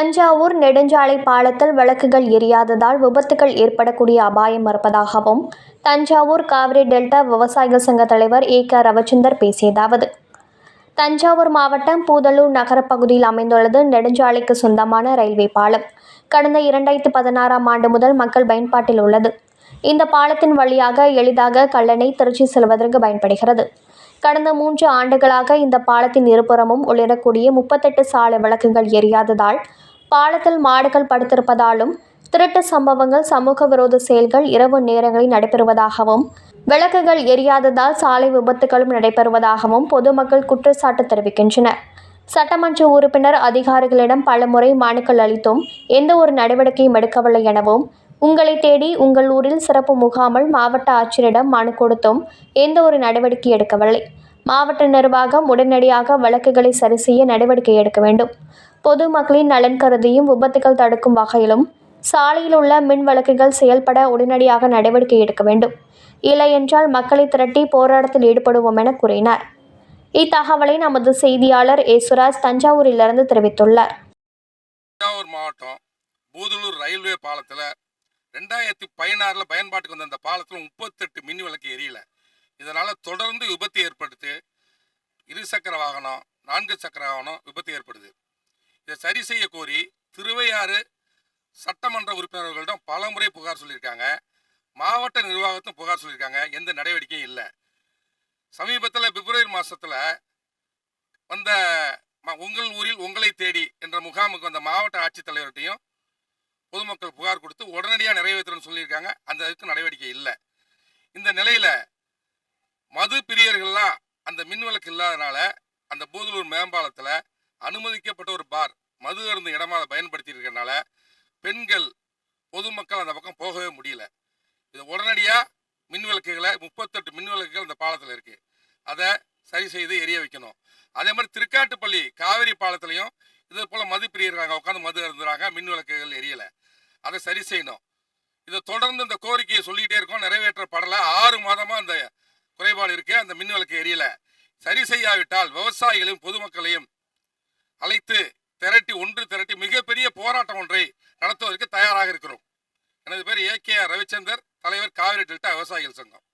தஞ்சாவூர் நெடுஞ்சாலை பாலத்தில் விளக்குகள் எரியாததால் விபத்துகள் ஏற்படக்கூடிய அபாயம் இருப்பதாகவும் தஞ்சாவூர் காவிரி டெல்டா விவசாயிகள் சங்க தலைவர் ஏ க ரவிச்சந்தர் பேசியதாவது. தஞ்சாவூர் மாவட்டம் பூதலூர் நகரப்பகுதியில் அமைந்துள்ளது நெடுஞ்சாலைக்கு சொந்தமான ரயில்வே பாலம். கடந்த இரண்டாயிரத்தி பதினாறாம் ஆண்டு முதல் மக்கள் பயன்பாட்டில் உள்ளது. இந்த பாலத்தின் வழியாக எளிதாக கல்லணை திருச்சி செல்வதற்கு பயன்படுகிறது. கடந்த மூன்று ஆண்டுகளாக இந்த பாலத்தின் இருபுறமும் ஒளிரக்கூடிய முப்பத்தெட்டு சாலை விளக்குகள் எரியாததால் பாலத்தில் மாடுகள் படுத்திருப்பதாலும் திருட்டு சம்பவங்கள் சமூக விரோத செயல்கள் இரவு நேரங்களில் நடைபெறுவதாகவும் விளக்குகள் எரியாததால் சாலை விபத்துகளும் நடைபெறுவதாகவும் பொதுமக்கள் குற்றச்சாட்டு தெரிவிக்கின்றனர். சட்டமன்ற உறுப்பினர் அதிகாரிகளிடம் பலமுறை மனுக்கள் அளித்தும் எந்த ஒரு நடவடிக்கையும் எடுக்கவில்லை எனவும் உங்களை தேடி உங்கள் ஊரில் சிறப்பு முகாமில் மாவட்ட ஆட்சியரிடம் மனு கொடுத்தும் எந்த ஒரு நடவடிக்கை எடுக்கவில்லை. மாவட்ட நிர்வாகம் உடனடியாக வழக்குகளை சரி செய்ய நடவடிக்கை எடுக்க வேண்டும். பொதுமக்களின் நலன் கருதியும் விபத்துகள் தடுக்கும் வகையிலும் சாலையில் உள்ள மின் விளக்குகள் செயல்பட உடனடியாக நடவடிக்கை எடுக்க வேண்டும். இல்லையென்றால் மக்களை திரட்டி போராட்டத்தில் ஈடுபடுவோம் என கூறினார். இத்தகவலை நமது செய்தியாளர் ஏசுராஜ் தஞ்சாவூரிலிருந்து தெரிவித்துள்ளார். தஞ்சாவூர் மாவட்டம் பூதலூர் ரயில்வே பாலத்தில் ரெண்டாயிரத்தி பதினாறில் பயன்பாட்டுக்கு வந்த அந்த பாலத்தில் முப்பத்தெட்டு மின் விளக்கு எரியல. இதனால் தொடர்ந்து விபத்து ஏற்படுத்து இருசக்கர வாகனம் நான்கு சக்கர வாகனம் விபத்து ஏற்படுது. இதை சரி செய்ய கோரி திருவையாறு சட்டமன்ற உறுப்பினர்களிடம் பல முறை புகார் சொல்லியிருக்காங்க. மாவட்ட நிர்வாகத்தும் புகார் சொல்லியிருக்காங்க. எந்த நடவடிக்கையும் இல்லை. சமீபத்தில் பிப்ரவரி மாதத்தில் வந்த உங்கள் ஊரில் உங்களை தேடி என்ற முகாமுக்கு வந்த மாவட்ட ஆட்சித்தலைவர்கிட்டையும் பொதுமக்கள் புகார் கொடுத்து உடனடியாக நிறைவேற்றணும்னு சொல்லியிருக்காங்க. அந்த அதுக்கு நடவடிக்கை இல்லை. இந்த நிலையில் மது பிரியர்கள்லாம் அந்த மின்விளக்கு இல்லாதனால அந்த பூதலூர் மேம்பாலத்தில் அனுமதிக்கப்பட்ட ஒரு பார் மது அருந்த இடமா அதை பயன்படுத்தி இருக்கிறனால பெண்கள் பொதுமக்கள் அந்த பக்கம் போகவே முடியல. இது உடனடியாக மின்விளக்குகளை முப்பத்தெட்டு மின்விளக்குகள் அந்த பாலத்தில் இருக்கு. அதை சரி செய்து எரிய வைக்கணும். அதே மாதிரி திருக்காட்டுப்பள்ளி காவிரி பாலத்திலையும் இதே போல் மது பிரியர்கள் உட்காந்து மது அருந்துறாங்க மின் விளக்குகள் எரியலை. அதை சரி செய்யணும். இதை தொடர்ந்து இந்த கோரிக்கையை சொல்லிக்கிட்டே இருக்கோம். நிறைவேற்றப்படலை. ஆறு மாதமாக அந்த குறைபாடு இருக்கு. அந்த மின் விளக்கு எரியலை. சரி செய்யாவிட்டால் விவசாயிகளையும் பொதுமக்களையும் அழைத்து திரட்டி ஒன்று திரட்டி மிகப்பெரிய போராட்டம் ஒன்றை நடத்துவதற்கு தயாராக இருக்கிறோம். எனது பேர் ஏ கே ரவிச்சந்தர் தலைவர் காவிரி டெல்டா விவசாயிகள் சங்கம்.